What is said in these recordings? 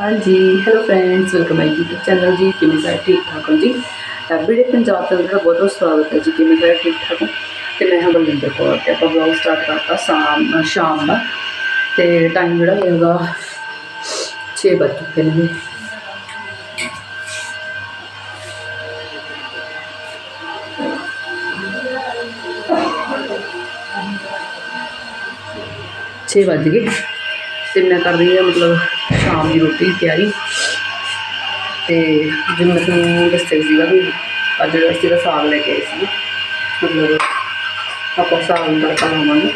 ਹਾਂਜੀ hello friends welcome my YouTube channel ਜੀ ਕਿਵੇਂ ਸਾਰੇ ਠੀਕ ਠਾਕ ਹੋ ਜੀ ਐਵਰੀਡੇ ਪੰਜਾਬ ਤੋਂ ਤੁਹਾਡਾ ਬਹੁਤ ਬਹੁਤ ਸਵਾਗਤ ਹੈ ਜੀ ਕਿਵੇਂ ਸਾਰੇ ਠੀਕ ਠਾਕ ਹੋ ਤੇ ਮੈਂ ਹਾਂ ਬਲਵਿੰਦਰ ਕੌਰ ਤੇ ਆਪਾਂ ਵਲੌਗ ਸਟਾਰਟ ਕਰਤਾ ਸ਼ਾਮ ਸ਼ਾਮ ਦਾ ਤੇ ਟਾਈਮ ਜਿਹੜਾ ਹੋਏਗਾ 6 ਵੱਜ ਚੁੱਕੇ ਨੇ ਜੀ। ਛੇ ਵੱਜ ਗਏ ਤੇ ਮੈਂ ਕਰ ਰਹੀ ਹਾਂ ਮਤਲਬ ਸ਼ਾਮ ਦੀ ਰੋਟੀ ਦੀ ਤਿਆਰੀ। ਤੇ ਜਿਵੇਂ ਮੈਂ ਤੁਹਾਨੂੰ ਦੱਸਿਆ ਸੀਗਾ ਵੀ ਅੱਜ ਅਸੀਂ ਦਾ ਸਾਗ ਲੈ ਕੇ ਆਏ ਸੀ ਮਤਲਬ ਆਪਾਂ ਸਾਗ ਨੂੰ ਤੜਕਾ ਲਾਵਾਂਗੇ।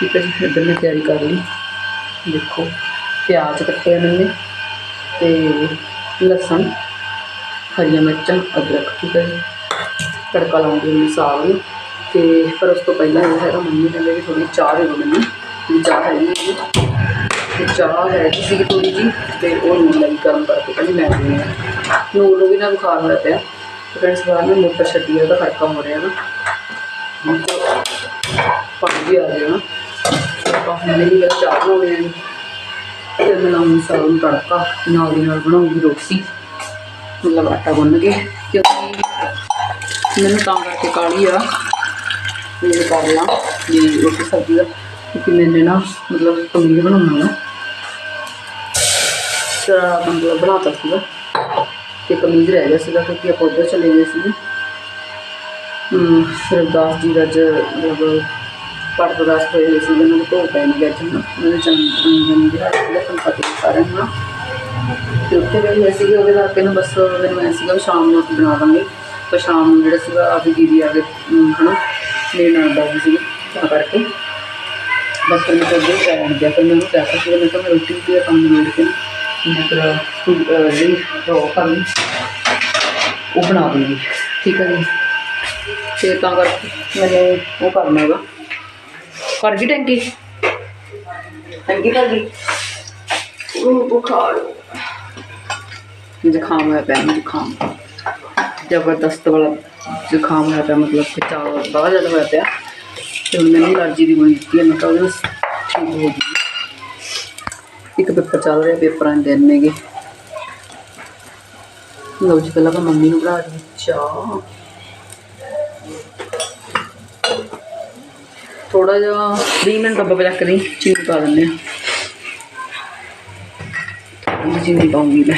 ਠੀਕ ਹੈ ਜੀ, ਇੱਧਰ ਮੈਂ ਤਿਆਰੀ ਕਰ ਲਈ। ਦੇਖੋ, ਪਿਆਜ਼ ਕੱਟੇ ਆ ਮੈंने ਤੇ ਲਸਣ, ਹਰੀਆਂ ਮਿਰਚਾਂ, ਅਦਰਕ, ਠੀਕ ਹੈ ਜੀ। ਤੜਕਾ ਲਾਉਂਗੀ ਮੈਂ ਸਾਗ ਨੂੰ। ਤੇ ਪਰ ਉਸ ਤੋਂ ਪਹਿਲਾਂ ਇਹ ਹੈਗਾ ਮੰਮੀ ਕਹਿੰਦੇ ਵੀ ਥੋੜੀ ਚਾਹ ਦੇ ਦਿਓ ਮੈਨੂੰ। ਚਾਹ ਹੈਗੀ ਚਾਹ ਹੈਗੀ ਸੀ ਥੋੜੀ ਜੀ ਤੇ ਉਹ ਨੂਨ ਲਈ ਗਰਮ ਕਰਕੇ। ਕਹਿੰਦੀ ਮੈਂ ਪੀਣੀ ਆ ਨੂਨ ਨੂੰ ਵੀ ਨਾ ਬੁਖਾਰ ਹੋਇਆ ਪਿਆ। ਤੇ ਫਰੈਂਡਸ ਬਾਅਦ ਮੈਂ ਮੋਟਰ ਛੱਡੀ ਉਹਦਾ ਖੜਕਾ ਹੋ ਰਿਹਾ ਨਾ। ਹੁਣ ਪਾਣੀ ਵੀ ਆ ਗਿਆ ਨਾ। ਆਪਾਂ ਹੁਣ ਨਹੀਂ ਗੱਲ ਚਾਹ ਬਣਾਉਣੀ ਆ ਤੇ ਮੈਂ ਲਾਉਂਗੀ ਤੜਕਾ ਨਾਲ ਦੀ ਨਾਲ ਬਣਾਉਂਗੀ ਰੋਟੀ। ਮਤਲਬ ਆਟਾ ਗੁੰਨ ਕੇ, ਕਿਉਂਕਿ ਮੈਨੂੰ ਤਾਂ ਕਰਕੇ ਕਾਲੀ ਆ। ਵੀ ਇਹ ਕਰ ਲਾਂ ਵੀ ਰੋਟੀ ਸਬਜ਼ੀ ਦਾ। ਕਿਉਂਕਿ ਮੈਨੇ ਨਾ ਮਤਲਬ ਪਨੀਰ ਬਣਾਉਣਾ ਨਾ ਸਾਰਾ ਮਤਲਬ ਬਣਾਤਾ ਸੀਗਾ। ਤੇ ਕਮੀਜ਼ ਰਹਿ ਗਿਆ ਸੀਗਾ ਕਿਉਂਕਿ ਆਪਾਂ ਉੱਧਰ ਚਲੇ ਗਏ ਸੀਗੇ। ਹਮ ਜੀ ਦਾ ਅੱਜ ਮਤਲਬ ਪਟ ਬਰਦਾਸ ਹੋਏ ਹੋਏ ਸੀ ਉਹਨਾਂ ਨੂੰ ਧੋ ਪੈ ਨਹੀਂ ਗਿਆ ਜਨ ਉਹਨਾਂ ਦੇ ਜਨਮ ਜਨਮ ਜਿਹੜਾ ਸੀਗਾ ਤੁਹਾਨੂੰ ਪਤਾ ਹੀ ਸਾਰਿਆਂ ਨੂੰ ਤੇ ਉੱਥੇ ਗਏ ਹੋਏ ਸੀਗੇ ਉਹਦੇ ਕਰਕੇ ਨਾ ਬਸ ਮੈਨੂੰ ਐਂ ਸੀਗਾ ਵੀ ਸ਼ਾਮ ਨੂੰ ਅਸੀਂ ਬਣਾ ਦਾਂਗੇ। ਪਰ ਸ਼ਾਮ ਨੂੰ ਜਿਹੜਾ ਸੀਗਾ ਆਪਣੀ ਦੀਦੀ ਆ ਕੇ ਅਮ, ਹਨਾ ਮੇਰੇ ਨਾਲ ਦਾ ਸੀ ਤਾਂ ਕਰਕੇ। ਬਸ ਮੈਨੂੰ ਮੈਂ ਅੱਗੇ ਜਾਣ ਗਿਆ ਫਿਰ ਮੈਨੂੰ ਉਹਨੂੰ ਕਹਿ ਦਿੱਤਾ ਮੈਂ ਕਿਹਾ ਮੈਂ ਰੋਟੀ ਤੇ ਕੰਮ ਨਿਬੇੜ ਕੇ। ਨਾ ਮੈਂ ਤੇਰਾ ਫੂਡ ਜਿਹੜੀ ਰੋ ਕਰ ਲਈ। ਉਹ ਬਣਾ ਦੂੰਗੀ। ਠੀਕ ਹੈ ਜੀ? ਤੇ ਤਾਂ ਕਰਕੇ ਮੈਨੂੰ ਉਹ ਕਰਨਾ ਹੈਗਾ। ਕਰ ਗਈ ਟੈਂਕੀ? ਟੈਂਕੀ ਕਰ ਗਈ? ਉਹ ਬੁਖਾਰ ਜ਼ੁਕਾਮ ਹੋਇਆ ਪਿਆ ਮੈਨੂੰ ਜ਼ੁਕਾਮ। ਜ਼ਬਰਦਸਤ ਵਾਲਾ ਜ਼ੁਕਾਮ ਹੋਇਆ ਪਿਆ ਮਤਲਬ ਕਿ ਚਾਹ ਬਹੁਤ ਜ਼ਿਆਦਾ ਹੋਇਆ ਪਿਆ। ਤੇ ਮੈਨੂੰ ਅਲਰਜੀ ਦੀ ਗੋਲੀ ਦਿੱਤੀ ਹੈ ਮੈਂ ਕਿਹਾ ਉਹਦੇ ਨਾਲ ਠੀਕ ਹੋ ਇੱਕ ਪੇਪਰ ਚੱਲ ਰਿਹਾ ਪੇਪਰਾਂ ਦੇ ਦਿਨ ਨੇਗੇ। ਲਓ ਜੀ, ਪਹਿਲਾਂ ਆਪਾਂ ਮੰਮੀ ਨੂੰ ਬਣਾ ਰਹੀ ਚਾਹ। ਥੋੜਾ ਜਿਹਾ 20 ਮਿੰਟ ਡੱਬਾ ਚੱਕ ਦੀ ਚੀਨੀ ਪਾ ਦਿੰਦੇ ਆ। ਥੋੜੀ ਚੀਨੀ ਪਾਉਂਗੀ ਮੈਂ।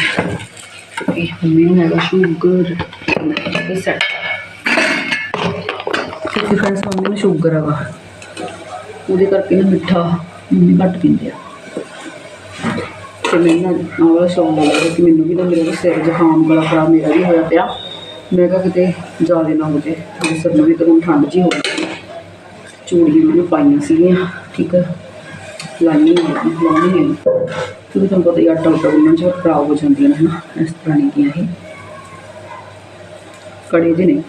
ਕਿਉਂਕਿ ਮੰਮੀ ਨੂੰ ਹੈਗਾ ਸ਼ੂਗਰ ਇਹ ਸੈਟ ਕਿਉਂਕਿ ਫਰੈਂਡਸ ਮੰਮੀ ਨੂੰ ਸ਼ੂਗਰ ਹੈਗਾ। ਉਹਦੇ ਕਰਕੇ ਨਾ ਮਿੱਠਾ ਮੰਮੀ ਘੱਟ ਪੀਂਦੇ ਆ। ਤੇ ਮੈਨੂੰ ਨਾ ਆਹ ਵਾਲਾ ਸ਼ੌਂਕ ਲੱਗਾ ਕਿ ਮੈਨੂੰ ਵੀ ਨਾ ਮੇਰੇ ਸਿਰ ਜ਼ੁਕਾਮ ਗਲਾ ਖਰਾਬ ਮੇਰਾ ਵੀ ਹੋਇਆ ਪਿਆ। ਮੈਂ ਕਿਹਾ ਕਿਤੇ ਜ਼ਿਆਦਾ ਨਾ ਹੋ ਜੇ ਮੇਰੇ ਸਿਰ ਨੂੰ ਵੀ ਤਾਂ ਹੁਣ ਠੰਡ ਜੀ ਹੋ ਗਈ। ਚੂੜੀਆਂ ਮੈਨੂੰ ਪਾਈਆਂ ਸੀਗੀਆਂ, ਠੀਕ ਹੈ ਲਾਈਆਂ ਲਾਉਣੀ ਹੈ ਕਿਉਂਕਿ ਤੁਹਾਨੂੰ ਪਤਾ ਹੀ ਆਟਾ ਉਟਾ ਗੁੰਨਣ ਚ ਖਰਾਬ ਹੋ ਜਾਂਦੀਆਂ ਨੇ ਹਨਾ, ਇਸ ਤਰ੍ਹਾਂ ਨਹੀਂ ਕੀਆਂ ਇਹ। ਕੜੇ ਜਿਹੇ ਨੇ।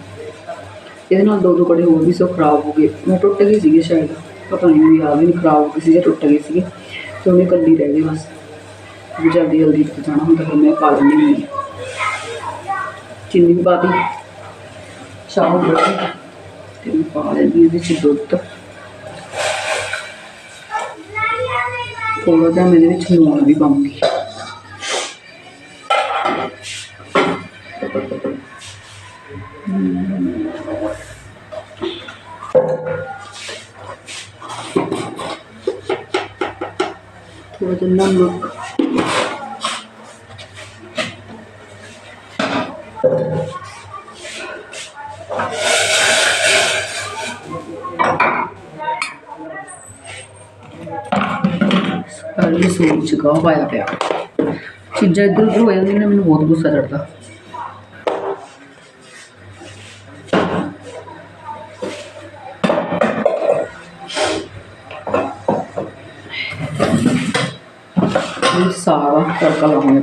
ਇਹਦੇ ਨਾਲ ਦੋ ਦੋ ਕੜੇ ਹੋਰ ਵੀ ਸੋ ਖਰਾਬ ਹੋ ਗਏ। ਉਹ ਟੁੱਟ ਗਏ ਸੀਗੇ ਸ਼ਾਇਦ। ਪਤਾ ਨਹੀਂ, ਮੈਨੂੰ ਯਾਦ ਵੀ ਨਹੀਂ, ਖਰਾਬ ਹੋ ਗਏ ਸੀ ਜਾਂ ਟੁੱਟ ਗਏ ਸੀਗੇ। ਤੇ ਉਹਨੇ ਕੱਲੀ ਰਹਿ ਗਈ ਬਸ। ਵੀ ਜਲਦੀ ਜਲਦੀ ਤੇ ਜਾਣਾ ਹੁੰਦਾ, ਫਿਰ ਮੈਂ ਪਾ ਲੈਂਦੀ ਹੁੰਦੀ ਚੀਨੀ ਪਾ ਦਿੱਤੀ। ਚਾਹ ਹੋ ਤੇ ਮੈਂ ਪਾ ਲੈਂਦੀ ਇਹਦੇ ਚ ਦੁੱਧ। ਥੋੜਾ ਜਿਹਾ ਮੈਂ ਵਿੱਚ ਲੂਣ ਵੀ ਪਾਉਂਗੀ। ਥੋੜਾ ਜਿਹਾ ਨਮਕ ਸਾਰੀ ਸੂਈ ਚ ਗਾਹ ਪਾਇਆ ਪਿਆ। ਚੀਜ਼ਾਂ ਇੱਧਰ ਉੱਧਰ ਹੋ ਜਾਂਦੀਆਂ ਨੇ, ਮੈਨੂੰ ਬਹੁਤ ਗੁੱਸਾ ਚੜਦਾ ਸਾਰਾ ਤੜਕਾ ਲਾਉਣਾ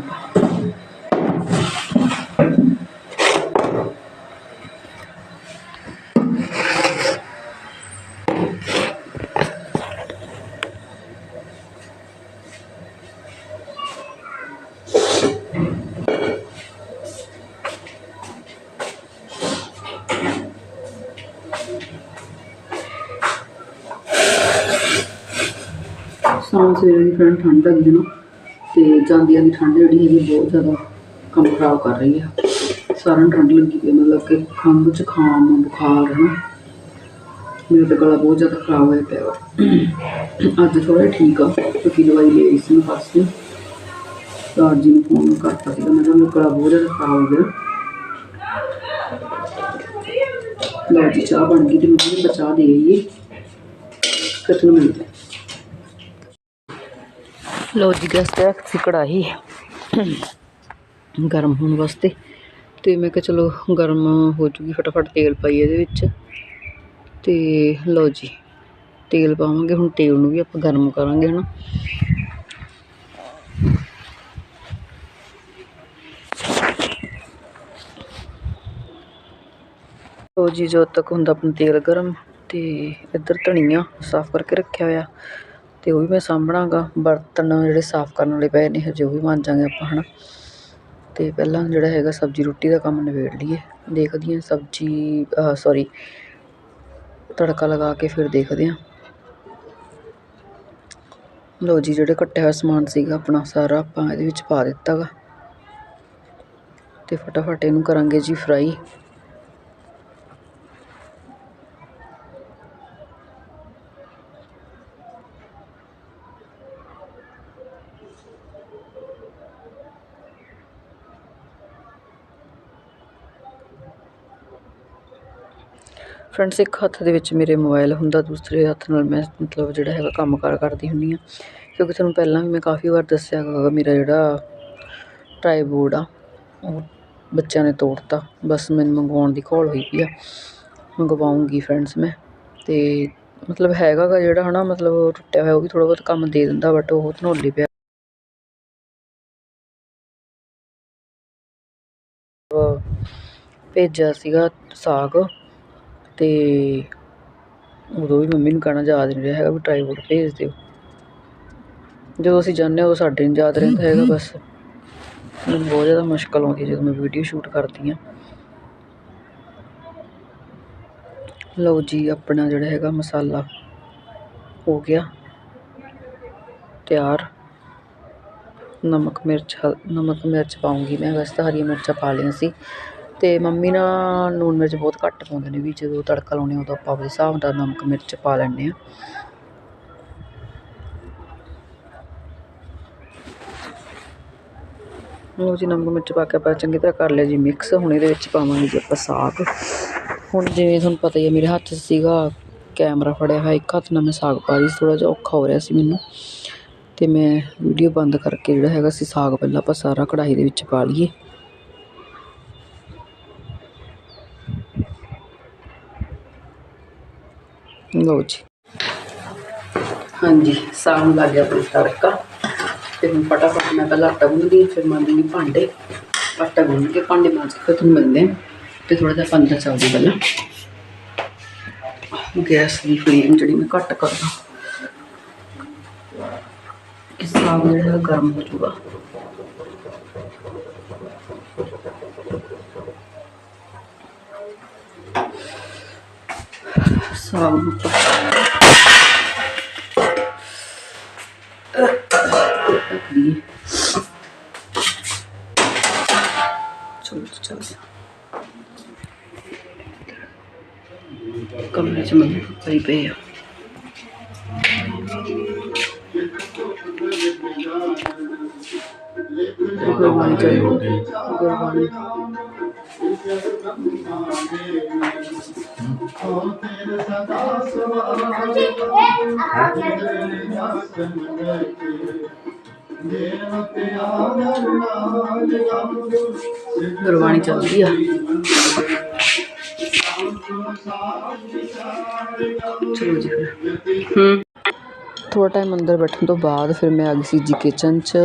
ਸਾਂ ਸਵੇਰੇ ਦੀ ਠੰਡ ਲੱਗੀ ਨਾ ਤੇ ਜਾਂਦੀਆਂ ਦੀ ਠੰਡ ਜਿਹੜੀ ਹੈਗੀ ਬਹੁਤ ਜ਼ਿਆਦਾ ਕੰਮ ਖਰਾਬ ਕਰ ਰਹੀ ਆ। ਸਾਰਿਆਂ ਨੂੰ ਠੰਡ ਲੱਗੀ ਪਈ ਮਤਲਬ ਕਿ ਖੰਘ ਜ਼ੁਕਾਮ ਬੁਖਾਰ ਹੈ ਨਾ ਮੇਰਾ ਤਾਂ ਗਲਾ ਬਹੁਤ ਜ਼ਿਆਦਾ ਖਰਾਬ ਹੋਇਆ ਪਿਆ ਵਾ। ਅੱਜ ਥੋੜਾ ਠੀਕ ਆ, ਕਿਉਂਕਿ ਦਵਾਈ ਲੈ ਆਈ ਸੀ ਮੈਂ ਫਸਟ ਤਾਂ ਜੀ ਨੂੰ ਫੋਨ ਕਰਤਾ ਸੀਗਾ, ਮੈਂ ਕਿਹਾ ਮੇਰਾ ਗਲਾ ਬਹੁਤ ਜ਼ਿਆਦਾ ਖਰਾਬ ਹੋ ਗਿਆ। ਲਓ ਜੀ, ਚਾਹ ਬਣ ਗਈ ਤੇ ਮੈਂ ਵੀ ਬਚਾ ਦੇ ਆਈਏ। ਫਿਰ ਤੁਹਾਨੂੰ ਲਓ ਜੀ, ਗੈਸ ਤੇ ਰੱਖ ਸੀ ਕੜਾਹੀ। ਗਰਮ ਹੋਣ ਵਾਸਤੇ। ਤੇ ਮੈਂ ਕਿਹਾ ਚਲੋ ਗਰਮ ਹੋ ਜੂਗੀ, ਫਟਾਫਟ ਤੇਲ ਪਾਈ ਇਹਦੇ ਵਿੱਚ। ਤੇ ਲਓ ਜੀ, ਤੇਲ ਪਾਵਾਂਗੇ, ਹੁਣ ਤੇਲ ਨੂੰ ਵੀ ਆਪਾਂ ਗਰਮ ਕਰਾਂਗੇ, ਹਨਾ। ਲਓ ਜੀ, ਜਦੋਂ ਤੱਕ ਹੁੰਦਾ ਆਪਣਾ ਤੇਲ ਗਰਮ, ਤੇ ਇੱਧਰ ਧਨੀਆ ਸਾਫ਼ ਕਰਕੇ ਰੱਖਿਆ ਹੋਇਆ। ਅਤੇ ਉਹ ਵੀ ਮੈਂ ਸਾਂਭਣਾ ਗਾ ਬਰਤਨ ਜਿਹੜੇ ਸਾਫ਼ ਕਰਨ ਵਾਲੇ ਪਏ ਨੇ, ਹਜੇ ਉਹ ਵੀ ਮਾਂਜਾਂਗੇ ਆਪਾਂ ਹੈ ਨਾ ਅਤੇ ਪਹਿਲਾਂ ਜਿਹੜਾ ਹੈਗਾ ਸਬਜ਼ੀ ਰੋਟੀ ਦਾ ਕੰਮ ਨਿਬੇੜ ਲਈਏ। ਦੇਖਦੀ ਹਾਂ ਸਬਜ਼ੀ ਸੋਰੀ ਤੜਕਾ ਲਗਾ ਕੇ ਫਿਰ ਦੇਖਦੇ ਹਾਂ। ਲਓ ਜੀ, ਜਿਹੜੇ ਕੱਟਿਆ ਹੋਇਆ ਸਮਾਨ ਸੀਗਾ ਆਪਣਾ, ਸਾਰਾ ਆਪਾਂ ਇਹਦੇ ਵਿੱਚ ਪਾ ਦਿੱਤਾ ਗਾ ਅਤੇ ਫਟਾਫਟ ਇਹਨੂੰ ਕਰਾਂਗੇ ਜੀ ਫਰਾਈ ਫਰੈਂਡਸ ਇੱਕ ਹੱਥ ਦੇ ਵਿੱਚ ਮੇਰੇ ਮੋਬਾਈਲ ਹੁੰਦਾ, ਦੂਸਰੇ ਹੱਥ ਨਾਲ ਮੈਂ ਮਤਲਬ ਜਿਹੜਾ ਹੈਗਾ ਕੰਮ ਕਾਰ ਕਰਦੀ ਹੁੰਦੀ ਹਾਂ। ਕਿਉਂਕਿ ਤੁਹਾਨੂੰ ਪਹਿਲਾਂ ਵੀ ਮੈਂ ਕਾਫੀ ਵਾਰ ਦੱਸਿਆ ਹੈਗਾ ਮੇਰਾ ਜਿਹੜਾ ਟਰਾਈਬੋਰਡ ਆ, ਉਹ ਬੱਚਿਆਂ ਨੇ ਤੋੜਤਾ। ਬਸ ਮੈਨੂੰ ਮੰਗਵਾਉਣ ਦੀ ਘੋਲ ਹੋਈ ਪਈ ਆ। ਮੰਗਵਾਉਂਗੀ ਫਰੈਂਡਸ ਮੈਂ। ਤੇ ਮਤਲਬ ਹੈਗਾ ਗਾ ਜਿਹੜਾ ਹਨਾ, ਮਤਲਬ ਟੁੱਟਿਆ ਹੋਇਆ, ਉਹ ਵੀ ਥੋੜ੍ਹਾ ਬਹੁਤ ਕੰਮ ਦੇ ਦਿੰਦਾ ਬਟ ਉਹ ਧਨੌਲੇ ਪਿਆ। ਅਹ ਭੇਜਿਆ ਸੀਗਾ ਸਾਗ। ਅਤੇ ਉਦੋਂ ਵੀ ਮੰਮੀ ਨੂੰ ਕਹਿਣਾ ਯਾਦ ਨਹੀਂ ਰਿਹਾ ਹੈਗਾ ਵੀ ਟਰਾਈਪੋਡ ਭੇਜ ਦਿਓ। ਜਦੋਂ ਅਸੀਂ ਜਾਂਦੇ ਹਾਂ, ਉਦੋਂ ਸਾਡੇ ਨਹੀਂ ਯਾਦ ਰਹਿੰਦਾ ਹੈਗਾ ਬਸ। ਮੈਨੂੰ ਬਹੁਤ ਜ਼ਿਆਦਾ ਮੁਸ਼ਕਲ ਆਉਂਦੀ ਜਦੋਂ ਮੈਂ ਵੀਡੀਓ ਸ਼ੂਟ ਕਰਦੀ ਹਾਂ। ਲਓ ਜੀ, ਆਪਣਾ ਜਿਹੜਾ ਹੈਗਾ ਮਸਾਲਾ ਹੋ ਗਿਆ। ਤਿਆਰ। ਨਮਕ ਮਿਰਚ, ਹਲ, ਨਮਕ ਮਿਰਚ ਪਾਉਂਗੀ ਮੈਂ। ਵੈਸੇ ਤਾਂ ਹਰੀਆਂ ਮਿਰਚਾਂ ਪਾ ਲਈਆਂ ਸੀ। ਅਤੇ ਮੰਮੀ ਨਾ ਲੂਣ ਮਿਰਚ ਬਹੁਤ ਘੱਟ ਪਾਉਂਦੇ ਨੇ ਵੀ ਜਦੋਂ ਤੜਕਾ ਲਾਉਂਦੇ ਉਦੋਂ ਆਪਾਂ ਆਪਣੇ ਹਿਸਾਬ ਨਾਲ ਨਮਕ ਮਿਰਚ ਪਾ ਲੈਂਦੇ ਹਾਂ। ਲਓ ਜੀ, ਨਮਕ ਮਿਰਚ ਪਾ ਕੇ ਆਪਾਂ ਚੰਗੀ ਤਰ੍ਹਾਂ ਕਰ ਲਿਆ ਜੀ ਮਿਕਸ ਹੁਣ ਇਹਦੇ ਵਿੱਚ ਪਾਵਾਂਗੇ ਜੀ ਆਪਾਂ ਸਾਗ। ਹੁਣ ਜਿਵੇਂ ਤੁਹਾਨੂੰ ਪਤਾ ਹੀ ਹੈ ਮੇਰੇ ਹੱਥ 'ਚ ਸੀਗਾ ਕੈਮਰਾ ਫੜਿਆ ਹੋਇਆ, ਇੱਕ ਹੱਥ ਨਾਲ ਮੈਂ ਸਾਗ ਪਾ ਰਹੀ ਸੀ, ਥੋੜ੍ਹਾ ਜਿਹਾ ਔਖਾ ਹੋ ਰਿਹਾ ਸੀ ਮੈਨੂੰ। ਤੇ ਮੈਂ ਵੀਡੀਓ ਬੰਦ ਕਰਕੇ ਜਿਹੜਾ ਹੈਗਾ ਸੀ ਸਾਗ ਪਹਿਲਾਂ ਆਪਾਂ ਸਾਰਾ ਕੜਾਹੀ ਦੇ ਵਿੱਚ ਪਾ ਲਈਏ। ਲਓ ਜੀ। ਹਾਂਜੀ ਸਾਗ ਨੂੰ ਲੱਗ ਗਿਆ ਆਪਣਾ ਤੜਕਾ। ਤੇ ਹੁਣ ਫਟਾਫਟ ਮੈਂ ਪਹਿਲਾਂ ਆਟਾ ਗੁੰਨਦੀ ਹਾਂ, ਫਿਰ ਮਾਂਜੂਗੀ ਭਾਂਡੇ। ਆਟਾ ਗੁੰਨ ਕੇ ਭਾਂਡੇ ਮਾਂਜ ਕੇ ਤੁਹਾਨੂੰ ਮਿਲਦੇ ਹਾਂ। ਤੇ ਥੋੜਾ ਜਿਹਾ ਪੰਦਰ ਚੱਲਦੀ ਪਹਿਲਾਂ। ਗੈਸ ਦੀ ਫਲੇਮ ਜਿਹੜੀ ਮੈਂ ਘੱਟ ਕਰਦਾ। ਕਿ ਸਾਗ ਜਿਹੜਾ ਹੈ ਗਰਮ ਹੋ ਜਾਊਗਾ। ਸਾਗ ਨੂੰ ਆਪਾਂ ਰੱਖ ਲਈਏ ਚਲੋ ਜੀ, ਚੱਲਦੇ ਹਾਂ ਕਮਰੇ ਚ ਮੰਮੀ ਪਈ ਪਈ ਆ ਗੁਰਬਾਣੀ ਗੁਰਬਾਣੀ ਚੱਲਦੀ ਆ। ਚਲੋ ਜੀ। ਫਿਰ ਹੂੰ। ਥੋੜਾ ਟਾਈਮ ਅੰਦਰ ਬੈਠਣ ਤੋਂ ਬਾਅਦ ਫਿਰ ਮੈਂ ਆ ਗਈ ਸੀ ਜੀ ਕਿਚਨ 'ਚ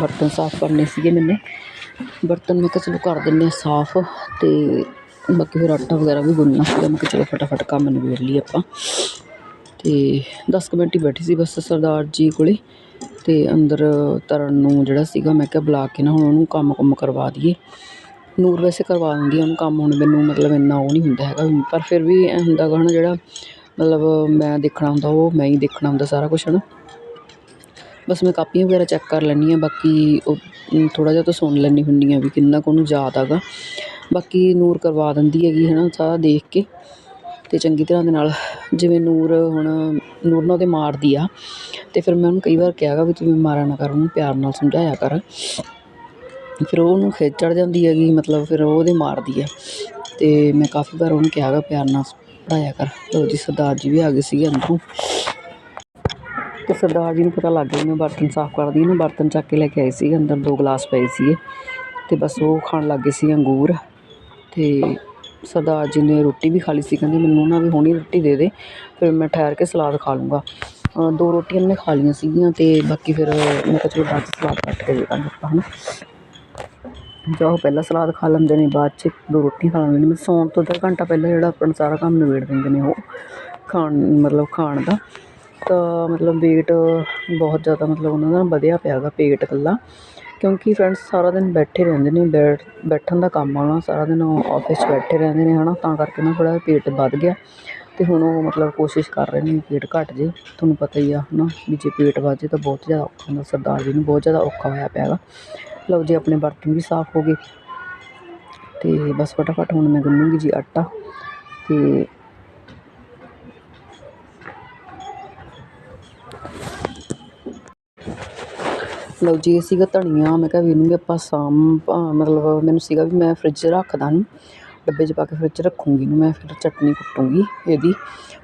ਬਰਤਨ ਸਾਫ਼ ਕਰਨੇ ਸੀਗੇ ਮੈਨੇ। ਬਰਤਨ ਮੈਂ ਕਿਹਾ ਚਲੋ ਕਰ ਦਿੰਦੇ ਹਾਂ ਸਾਫ਼ ਤੇ ਬਾਕੀ ਫਿਰ ਆਟਾ ਵਗੈਰਾ ਵੀ ਗੁੰਨਣਾ ਸੀਗਾ। ਮੈਂ ਕਿਹਾ ਚਲੋ ਫਟਾਫਟ ਕੰਮ ਨਿਬੇੜ ਲਈਏ ਆਪਾਂ। ਤੇ 10 ਕੁ ਮਿੰਟ ਹੀ ਬੈਠੀ ਸੀ ਬਸ ਸਰਦਾਰ ਜੀ ਕੋਲੇ। ਤੇ ਅੰਦਰ ਤਰਨ ਨੂੰ ਜਿਹੜਾ ਸੀਗਾ ਮੈਂ ਕਿਹਾ ਬੁਲਾ ਕੇ ਨਾ ਹੁਣ ਉਹਨੂੰ ਕੰਮ ਕੁਮ ਕਰਵਾ ਦਈਏ। ਨੂਰ ਵੈਸੇ ਕਰਵਾ ਦਿੰਦੀ ਆ ਉਹਨੂੰ ਕੰਮ, ਹੁਣ ਮੈਨੂੰ ਮਤਲਬ ਇੰਨਾ ਉਹ ਨਹੀਂ ਹੁੰਦਾ ਹੈਗਾ। ਪਰ ਫਿਰ ਵੀ ਐਂ ਹੁੰਦਾ ਗਾ ਨਾ ਜਿਹੜਾ ਮਤਲਬ ਮੈਂ ਦੇਖਣਾ ਹੁੰਦਾ ਉਹ, ਮੈਂ ਹੀ ਦੇਖਣਾ ਹੁੰਦਾ ਸਾਰਾ ਕੁਛ ਹੈ ਨਾ ਬਸ ਮੈਂ ਕਾਪੀਆਂ ਵਗੈਰਾ ਚੈੱਕ ਕਰ ਲੈਂਦੀ ਹਾਂ ਬਾਕੀ ਉਹ ਥੋੜ੍ਹਾ ਜਿਹਾ ਤਾਂ ਸੁਣ ਲੈਂਦੀ ਹੁੰਦੀ ਹਾਂ ਵੀ ਕਿੰਨਾ ਕੁ ਉਹਨੂੰ ਯਾਦ ਹੈਗਾ ਬਾਕੀ ਨੂਰ ਕਰਵਾ ਦਿੰਦੀ ਹੈਗੀ ਹੈ ਨਾ ਸਾਰਾ ਦੇਖ ਕੇ ਅਤੇ ਚੰਗੀ ਤਰ੍ਹਾਂ ਦੇ ਨਾਲ ਜਿਵੇਂ ਨੂਰ ਹੁਣ ਨੂਰ ਨਾ ਉਹਦੇ ਮਾਰਦੀ ਆ ਅਤੇ ਫਿਰ ਮੈਂ ਉਹਨੂੰ ਕਈ ਵਾਰ ਕਿਹਾ ਗਾ ਵੀ ਤੂੰ ਮਾਰਿਆ ਨਾ ਕਰ, ਉਹਨੂੰ ਪਿਆਰ ਨਾਲ ਸਮਝਾਇਆ ਕਰ। ਫਿਰ ਉਹਨੂੰ ਖਿੱਚ ਚੜ੍ਹ ਜਾਂਦੀ ਹੈਗੀ, ਮਤਲਬ ਫਿਰ ਉਹ ਉਹਦੇ ਮਾਰਦੀ ਆ ਅਤੇ ਮੈਂ ਕਾਫੀ ਵਾਰ ਉਹਨੂੰ ਕਿਹਾ ਗਾ ਪਿਆਰ ਨਾਲ ਪੜ੍ਹਾਇਆ ਕਰ। ਲਓ ਜੀ, ਸਰਦਾਰ ਜੀ ਵੀ ਆ ਗਏ ਸੀਗੇ ਅੰਦਰੋਂ। ਅਤੇ ਸਰਦਾਰ ਜੀ ਨੂੰ ਪਤਾ ਲੱਗ ਗਿਆ ਵੀ ਮੈਂ ਬਰਤਨ ਸਾਫ਼ ਕਰਦੀ ਹਾਂ ਬਰਤਨ ਚੱਕ ਕੇ ਲੈ ਕੇ ਆਏ ਸੀ ਅੰਦਰ ਦੋ ਗਲਾਸ ਪਏ ਸੀਗੇ ਅਤੇ ਬਸ ਉਹ ਖਾਣ ਲੱਗ ਗਏ ਸੀ ਅੰਗੂਰ। ਅਤੇ ਸਰਦਾਰ ਜੀ ਨੇ ਰੋਟੀ ਵੀ ਖਾ ਲਈ ਸੀ, ਕਹਿੰਦੇ ਮੈਨੂੰ ਨਾ ਵੀ ਹੁਣੀ ਰੋਟੀ ਦੇ ਦੇ, ਫਿਰ ਮੈਂ ਠਹਿਰ ਕੇ ਸਲਾਦ ਖਾ ਲੂੰਗਾ। ਦੋ ਰੋਟੀਆਂ ਮੈਂ ਖਾ ਲਈਆਂ ਸੀਗੀਆਂ ਅਤੇ ਬਾਕੀ ਫਿਰ ਮੈਂ ਕਿਹਾ ਚਲੋ ਬਾਅਦ 'ਚ ਸਲਾਦ ਕੱਟ ਕੇ ਦੇ ਦਾਂਗੇ ਆਪਾਂ ਹੈ ਨਾ ਜਾਂ ਉਹ ਪਹਿਲਾਂ ਸਲਾਦ ਖਾ ਲੈਂਦੇ ਨੇ, ਬਾਅਦ 'ਚ ਦੋ ਰੋਟੀਆਂ ਖਾ ਲੈਂਦੇ ਨੇ। ਮੈਂ ਸੌਣ ਤੋਂ ਅੱਧਾ ਘੰਟਾ ਪਹਿਲਾਂ ਜਿਹੜਾ ਆਪਣਾ ਸਾਰਾ ਕੰਮ ਨਿਬੇੜ ਦਿੰਦੇ ਨੇ ਉਹ, ਖਾਣ, ਮਤਲਬ ਖਾਣ ਦਾ। ਤਾਂ ਮਤਲਬ ਵੇਟ ਬਹੁਤ ਜ਼ਿਆਦਾ, ਮਤਲਬ ਉਹਨਾਂ ਦਾ ਵਧਿਆ ਪਿਆ ਗਾ, ਪੇਟ ਇਕੱਲਾ। ਕਿਉਂਕਿ ਫਰੈਂਡਸ ਸਾਰਾ ਦਿਨ ਬੈਠੇ ਰਹਿੰਦੇ ਨੇ, ਬੈਠ, ਬੈਠਣ ਦਾ ਕੰਮ ਆ ਉਹਨਾਂ ਸਾਰਾ ਦਿਨ ਆਫਿਸ 'ਚ ਬੈਠੇ ਰਹਿੰਦੇ ਨੇ ਹੈ ਨਾ ਤਾਂ ਕਰਕੇ ਨਾ ਥੋੜ੍ਹਾ ਪੇਟ ਵੱਧ ਗਿਆ ਅਤੇ ਹੁਣ ਉਹ ਮਤਲਬ ਕੋਸ਼ਿਸ਼ ਕਰ ਰਹੇ ਨੇ ਪੇਟ ਘੱਟ ਜੇ, ਤੁਹਾਨੂੰ ਪਤਾ ਹੀ ਆ ਹੈ ਨਾ ਵੀ ਜੇ ਪੇਟ ਵੱਧ ਜੇ ਤਾਂ ਬਹੁਤ ਜ਼ਿਆਦਾ ਔਖਾ ਹੁੰਦਾ, ਸਰਦਾਰ ਜੀ ਨੂੰ ਬਹੁਤ ਜ਼ਿਆਦਾ ਔਖਾ ਹੋਇਆ ਪਿਆ ਗਾ ਲਓ ਜੀ, ਆਪਣੇ ਬਰਤਨ ਵੀ ਸਾਫ਼ ਹੋ ਗਏ ਅਤੇ ਬਸ ਫਟਾਫਟ ਹੁਣ ਮੈਂ ਗੁੰਨੂੰਗੀ ਜੀ ਆਟਾ ਅਤੇ ਲਓ ਜੀ ਇਹ ਸੀਗਾ ਧਨੀਆ, ਮੈਂ ਕਿਹਾ ਵੀ ਇਹਨੂੰ ਵੀ ਆਪਾਂ ਸਾਮ ਮਤਲਬ ਮੈਨੂੰ ਸੀਗਾ ਵੀ ਮੈਂ ਫਰਿੱਜ ਰੱਖਦਾ ਨੂੰ ਡੱਬੇ 'ਚ ਪਾ ਕੇ ਫਰਿੱਜ 'ਚ ਰੱਖੂੰਗੀ ਇਹਨੂੰ, ਮੈਂ ਫਿਰ ਚਟਨੀ ਕੁੱਟੂੰਗੀ ਇਹਦੀ।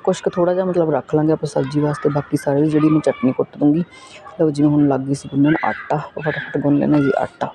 ਕੁਛ ਕੁ ਥੋੜ੍ਹਾ ਜਿਹਾ ਮਤਲਬ ਰੱਖ ਲਾਂਗੇ ਆਪਾਂ ਸਬਜ਼ੀ ਵਾਸਤੇ, ਬਾਕੀ ਸਾਰੀ ਜਿਹੜੀ ਮੈਂ ਚਟਨੀ ਕੁੱਟ ਦੂੰਗੀ। ਲਓ ਜਿਵੇਂ ਹੁਣ ਲੱਗ ਗਈ ਸੀ ਗੁੰਨਣ ਆਟਾ ਉਹ ਫਟਾਫਟ ਗੁੰਨ ਲੈਣਾ ਜੀ ਆਟਾ।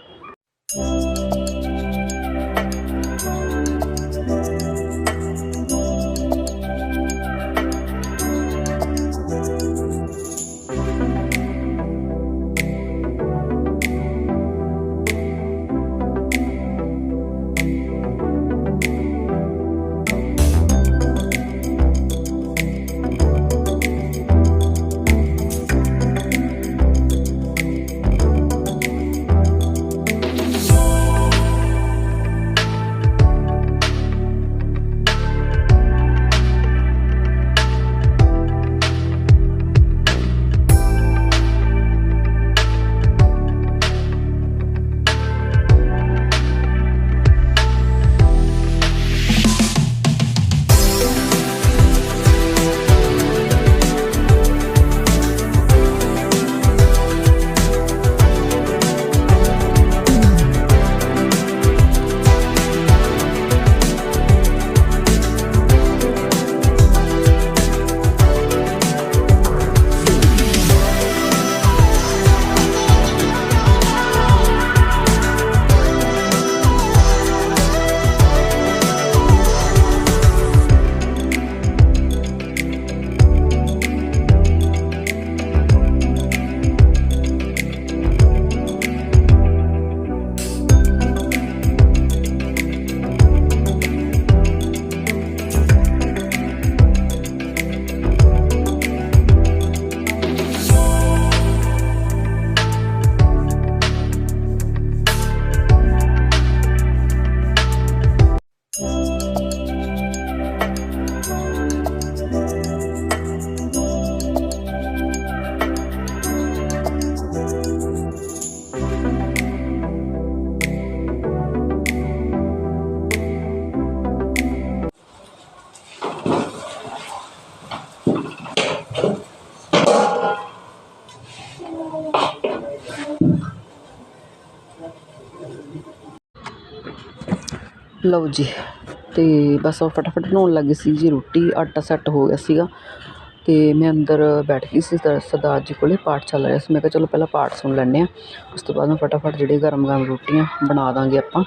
ਲਓ ਜੀ ਅਤੇ ਬਸ ਉਹ ਫਟਾਫਟ ਬਣਾਉਣ ਲੱਗ ਗਈ ਸੀ ਜੀ ਰੋਟੀ, ਆਟਾ ਸੈੱਟ ਹੋ ਗਿਆ ਸੀਗਾ। ਅਤੇ ਮੈਂ ਅੰਦਰ ਬੈਠ ਗਈ ਸੀ, ਸਰ, ਸਰਦਾਰ ਜੀ ਕੋਲੇ ਪਾਠ ਚੱਲ ਰਿਹਾ ਸੀ। ਮੈਂ ਕਿਹਾ, ਚਲੋ ਪਹਿਲਾਂ ਪਾਠ ਸੁਣ ਲੈਂਦੇ ਹਾਂ। ਉਸ ਤੋਂ ਬਾਅਦ ਮੈਂ ਫਟਾਫਟ ਜਿਹੜੇ ਗਰਮ ਗਰਮ ਰੋਟੀਆਂ ਬਣਾ ਦਾਂਗੇ ਆਪਾਂ।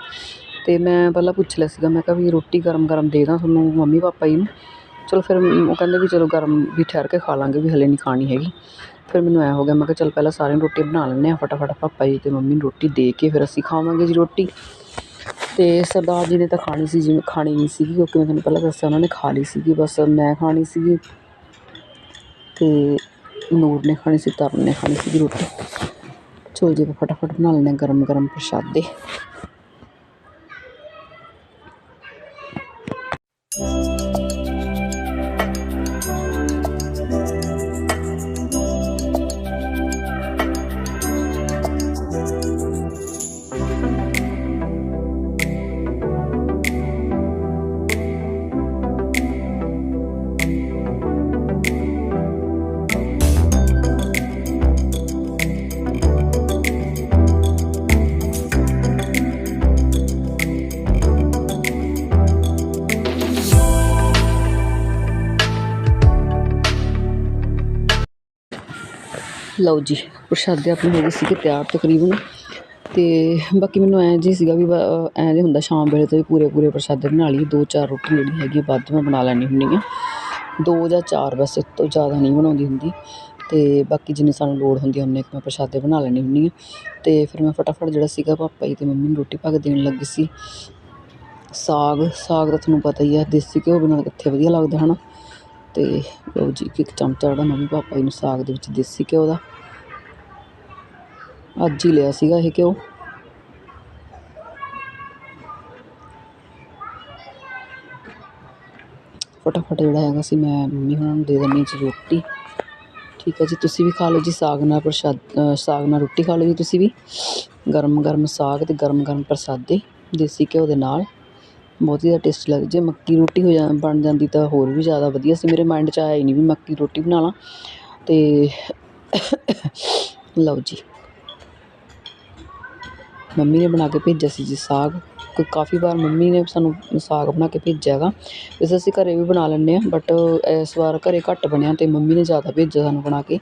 ਅਤੇ ਮੈਂ ਪਹਿਲਾਂ ਪੁੱਛ ਲਿਆ ਸੀਗਾ, ਮੈਂ ਕਿਹਾ ਵੀ ਰੋਟੀ ਗਰਮ ਗਰਮ ਦੇ ਦਾਂ ਤੁਹਾਨੂੰ ਮੰਮੀ, ਪਾਪਾ ਜੀ ਨੂੰ? ਚਲੋ ਫਿਰ ਉਹ ਕਹਿੰਦੇ ਵੀ ਚਲੋ ਗਰਮ ਵੀ ਠਹਿਰ ਕੇ ਖਾ ਲਾਂਗੇ, ਵੀ ਹਲੇ ਨਹੀਂ ਖਾਣੀ ਹੈਗੀ। ਫਿਰ ਮੈਨੂੰ ਐ ਹੋ ਗਿਆ, ਮੈਂ ਕਿਹਾ, ਚਲ ਪਹਿਲਾਂ ਸਾਰਿਆਂ ਨੂੰ ਰੋਟੀ ਬਣਾ ਲੈਂਦੇ ਹਾਂ ਫਟਾਫਟ, ਪਾਪਾ ਜੀ ਅਤੇ ਮੰਮੀ ਨੂੰ ਰੋਟੀ ਦੇ ਕੇ ਫਿਰ ਅਸੀਂ ਖਾਵਾਂਗੇ ਜੀ ਰੋਟੀ। ਅਤੇ ਸਰਦਾਰ ਜੀ ਨੇ ਤਾਂ ਖਾਣੀ ਸੀ ਜਿਵੇਂ ਖਾਣੀ ਨਹੀਂ ਸੀਗੀ, ਕਿਉਂਕਿ ਮੈਂ ਤੁਹਾਨੂੰ ਪਹਿਲਾਂ ਦੱਸਿਆ ਉਹਨਾਂ ਨੇ ਖਾ ਲਈ ਸੀਗੀ, ਬਸ ਮੈਂ ਖਾਣੀ ਸੀਗੀ ਅਤੇ ਨੂਰ ਨੇ ਖਾਣੀ ਸੀ, ਤਰਨ ਨੇ ਖਾਣੀ ਸੀਗੀ ਰੋਟੀ। ਚਲੋ ਜੀ, ਆਪਾਂ ਫਟਾਫਟ ਬਣਾ ਲੈਂਦੇ ਹਾਂ ਗਰਮ ਗਰਮ ਪ੍ਰਸ਼ਾਦੇ। ਲਓ ਜੀ, ਪ੍ਰਸ਼ਾਦੇ ਆਪਣੇ ਹੋ ਗਏ ਸੀਗੇ ਤਿਆਰ ਤਕਰੀਬਨ। ਤੇ ਬਾਕੀ ਮੈਨੂੰ ਐਂ ਜੀ ਸੀਗਾ ਵੀ ਐਂ ਜੇ ਹੁੰਦਾ ਸ਼ਾਮ ਵੇਲੇ ਤਾਂ ਵੀ ਪੂਰੇ ਪੂਰੇ ਪ੍ਰਸ਼ਾਦੇ ਬਣਾ ਲਈਏ। ਦੋ ਚਾਰ ਰੋਟੀ ਜਿਹੜੀ ਹੈਗੀ ਵੱਧ ਮੈਂ ਬਣਾ ਲੈਣੀ ਹੁੰਦੀ ਆ ਦੋ ਜਾਂ ਚਾਰ ਬਸ ਇਸ ਤੋਂ ਜ਼ਿਆਦਾ ਨਹੀਂ ਬਣਾਉਂਦੀ ਹੁੰਦੀ। ਤੇ ਬਾਕੀ ਜਿੰਨੀ ਸਾਨੂੰ ਲੋੜ ਹੁੰਦੀ ਆ, ਉਨੇ ਕੁ ਮੈਂ ਪ੍ਰਸ਼ਾਦੇ ਬਣਾ ਲੈਣੀ ਹੁੰਦੀ ਆ ਤੇ ਫਿਰ ਮੈਂ ਫਟਾਫਟ ਜਿਹੜਾ ਸੀਗਾ ਪਾਪਾ ਜੀ ਤੇ ਮੰਮੀ ਨੂੰ ਰੋਟੀ ਪਾ ਕੇ ਦੇਣ ਲੱਗੀ ਸੀ। ਸਾਗ ਸਾਗ ਤਾਂ ਤੁਹਾਨੂੰ ਪਤਾ ਹੀ ਆ, ਦੇਸੀ ਘਿਓ ਬਿਨਾਂ ਕਿੱਥੇ ਵਧੀਆ ਲੱਗਦਾ, ਹਨਾ? ਤੇ ਲਓ ਜੀ, ਇੱਕ ਚਮਚਾ ਜਿਹੜਾ ਮੰਮੀ ਪਾਪਾ ਜੀ ਨੂੰ ਸਾਗ ਦੇ ਵਿੱਚ ਦੇਸੀ ਘਿਓ ਦਾ। ਅੱਜ ਹੀ ਲਿਆ ਸੀਗਾ ਇਹ ਘਿਓ। ਫਟਾਫਟ ਜਿਹੜਾ ਹੈਗਾ ਸੀ, ਮੈਂ ਮੰਮੀ ਹੁਣਾਂ ਨੂੰ ਦੇ ਦਿੰਦੀ ਜੀ ਰੋਟੀ। ਠੀਕ ਹੈ ਜੀ, ਤੁਸੀਂ ਵੀ ਖਾ ਲਓ ਜੀ, ਸਾਗ ਨਾਲ ਪ੍ਰਸ਼ਾਦ ਸਾਗ ਨਾਲ ਰੋਟੀ ਖਾ ਲਓ ਜੀ ਤੁਸੀਂ ਵੀ। ਗਰਮ ਗਰਮ ਸਾਗ ਤੇ ਗਰਮ ਗਰਮ ਪ੍ਰਸਾਦੇ, ਦੇਸੀ ਘਿਓ ਦੇ ਨਾਲ। ਬਹੁਤ ਹੀ ਜ਼ਿਆਦਾ ਟੇਸਟੀ ਲੱਗਦੀ ਜੇ ਮੱਕੀ ਰੋਟੀ ਹੋ ਜਾ ਬਣ ਜਾਂਦੀ ਤਾਂ ਹੋਰ ਵੀ ਜ਼ਿਆਦਾ ਵਧੀਆ ਸੀ। ਮੇਰੇ ਮਾਇੰਡ 'ਚ ਆਇਆ ਹੀ ਨਹੀਂ ਵੀ ਮੱਕੀ ਰੋਟੀ ਬਣਾ ਲਾਂ ਤੇ ਲਓ ਜੀ। ਮੰਮੀ ਨੇ ਬਣਾ ਕੇ ਭੇਜਿਆ ਸੀ ਜੀ ਸਾਗ। ਕੋਈ ਕਾਫੀ ਵਾਰ ਮੰਮੀ ਨੇ ਸਾਨੂੰ ਸਾਗ ਬਣਾ ਕੇ ਭੇਜਿਆ ਹੈਗਾ ਵੈਸੇ ਅਸੀਂ ਘਰੇ ਵੀ ਬਣਾ ਲੈਂਦੇ ਹਾਂ ਬਟ ਇਸ ਵਾਰ ਘਰੇ ਘੱਟ ਬਣਿਆ ਅਤੇ ਮੰਮੀ ਨੇ ਜ਼ਿਆਦਾ ਭੇਜਿਆ ਸਾਨੂੰ ਬਣਾ ਕੇ।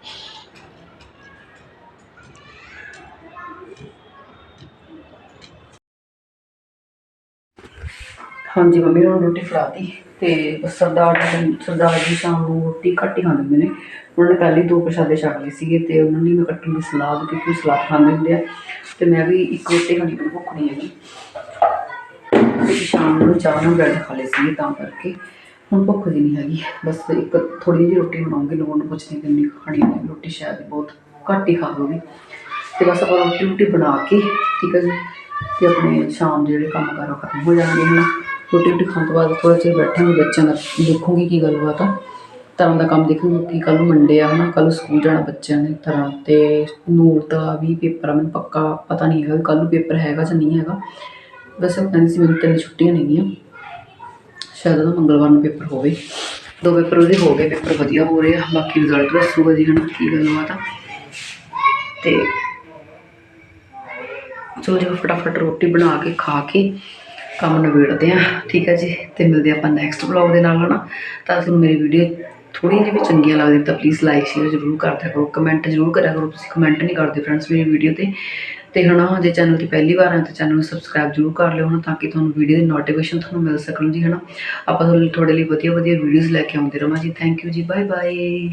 ਹਾਂਜੀ ਮੰਮੀ ਨੂੰ ਰੋਟੀ ਖਿਲਾਤੀ ਤੇ ਬਸ ਸਰਦਾਰ ਜੀ ਸਰਦਾਰ ਜੀ ਸ਼ਾਮ ਨੂੰ ਰੋਟੀ ਘੱਟ ਹੀ ਖਾਂਦੇ ਹੁੰਦੇ ਨੇ। ਉਹਨਾਂ ਨੇ ਪਹਿਲੇ ਦੋ ਪ੍ਰਸ਼ਾਦੇ ਛਕ ਲਏ ਸੀਗੇ ਤੇ ਉਹਨਾਂ ਨੇ ਮੈਂ ਕੱਟਣ ਦੀ ਸਲਾਹ ਦਿੱਤੀ ਕਿ ਸਲਾਦ ਖਾਂਦੇ ਹੁੰਦੇ ਆ। ਤੇ ਮੈਂ ਵੀ ਇੱਕ ਰੋਟੀ ਖਾਣੀ, ਮੈਨੂੰ ਭੁੱਖ ਨਹੀਂ ਹੈਗੀ। ਤੇ ਸ਼ਾਮ ਨੂੰ ਚਾਹ ਨਾਲ ਬ੍ਰੈਡ ਖਾ ਲਏ ਸੀਗੇ ਤਾਂ ਕਰਕੇ। ਹੁਣ ਭੁੱਖ ਦੀ ਨਹੀਂ ਹੈਗੀ। ਬਸ ਇੱਕ ਥੋੜੀ ਜਿਹੀ ਰੋਟੀ ਬਣਾਉਂਗੀ, ਲੋਕਾਂ ਨੂੰ ਪੁੱਛਦੀ ਕਿੰਨੀ ਖਾਣੀ ਹੈ, ਰੋਟੀ ਸ਼ਾਇਦ ਬਹੁਤ ਘੱਟ ਹੀ ਖਾ ਖਾਵਾਂਗੀ। ਤੇ ਬਸ ਆਪਾਂ ਰੋਟੀ ਰੋਟੀ ਬਣਾ ਕੇ, ਠੀਕ ਹੈ ਜੀ, ਤੇ ਆਪਣੇ ਸ਼ਾਮ ਦੇ ਜਿਹੜੇ ਕੰਮ ਕਾਰ ਉਹ ਖਤਮ ਹੋ ਜਾਣਗੇ ਹੁਣ ਰੋਟੀ ਰੋਟੀ ਖਾਣ ਤੋਂ ਬਾਅਦ ਥੋੜ੍ਹੇ ਚਿਰ ਬੈਠਾਂਗੇ ਬੱਚਿਆਂ ਦਾ ਦੇਖੂੰਗੀ ਕੀ ਗੱਲਬਾਤ ਆ। ਧਰਮ ਦਾ ਕੰਮ ਦੇਖੂੰਗੀ ਕਿ ਕੱਲ੍ਹ ਨੂੰ ਮੰਡੇ ਆ ਹਨਾ, ਕੱਲ੍ਹ ਨੂੰ ਸਕੂਲ ਜਾਣਾ ਬੱਚਿਆਂ ਨੇ ਧਰਮ ਤੇ ਨੂਰ ਦਾ ਵੀ ਪੇਪਰ ਆ, ਮੈਨੂੰ ਪੱਕਾ ਪਤਾ ਨਹੀਂ ਹੈਗਾ ਕੱਲ੍ਹ ਨੂੰ ਪੇਪਰ ਹੈਗਾ ਜਾਂ ਨਹੀਂ ਹੈਗਾ। ਵੈਸੇ ਉਹ ਕਹਿੰਦੀ ਸੀ ਮੈਨੂੰ ਤਿੰਨ ਛੁੱਟੀਆਂ ਨੇਗੀਆਂ ਸ਼ਾਇਦ ਉਹਦਾ ਮੰਗਲਵਾਰ ਨੂੰ ਪੇਪਰ ਹੋਵੇ। ਦੋ ਪੇਪਰ ਉਹਦੇ ਹੋ ਗਏ, ਪੇਪਰ ਵਧੀਆ ਹੋ ਰਹੇ ਆ, ਬਾਕੀ ਰਿਜ਼ਲਟ ਦੱਸੂਗਾ ਜੀ ਹਨਾ ਕੀ ਗੱਲਬਾਤ ਆ। ਤੇ ਚਲੋ ਜੀ, ਫਟਾਫਟ ਰੋਟੀ ਬਣਾ ਕੇ ਖਾ ਕੇ ਕੰਮ ਨਿਬੇੜਦੇ ਆ ਠੀਕ ਹੈ ਜੀ? ਤੇ ਮਿਲਦੇ ਆਪਾਂ ਨੈਕਸਟ ਵਲੌਗ ਦੇ ਨਾਲ, ਹਨਾ? ਤਾਂ ਤੁਹਾਨੂੰ ਮੇਰੀ ਵੀਡੀਓ ਥੋੜੀ ਜਿਹੀ ਵੀ ਚੰਗੀਆਂ ਲੱਗਦੀ ਤਾਂ ਪਲੀਜ਼ ਲਾਈਕ ਸ਼ੇਅਰ ਜ਼ਰੂਰ ਕਰ ਦਿਆ ਕਰੋ। ਕਮੈਂਟ ਜ਼ਰੂਰ ਕਰਿਆ ਕਰੋ। ਤੁਸੀਂ ਕਮੈਂਟ ਨਹੀਂ ਕਰਦੇ ਫਰੈਂਡਸ ਮੇਰੀ ਵੀਡੀਓ ਤੇ। ਤੇ ਹਨਾ, ਜੇ ਚੈਨਲ ਤੇ ਪਹਿਲੀ ਵਾਰ ਆਏ ਤਾਂ ਚੈਨਲ ਨੂੰ ਸਬਸਕ੍ਰਾਈਬ ਜ਼ਰੂਰ ਕਰ ਲਿਓ, ਹਨਾ? ਤਾਂ ਕਿ ਤੁਹਾਨੂੰ ਵੀਡੀਓ ਦੀ ਨੋਟੀਫਿਕੇਸ਼ਨ ਤੁਹਾਨੂੰ ਮਿਲ ਸਕਣ ਜੀ, ਹਨਾ? ਆਪਾਂ ਤੁਹਾਡੇ ਲਈ ਤੁਹਾਡੇ ਲਈ ਵਧੀਆ ਵਧੀਆ ਵੀਡੀਓਜ਼ ਲੈ ਕੇ ਆਉਂਦੇ ਰਹਾਂ ਜੀ। ਥੈਂਕ ਯੂ ਜੀ। Bye bye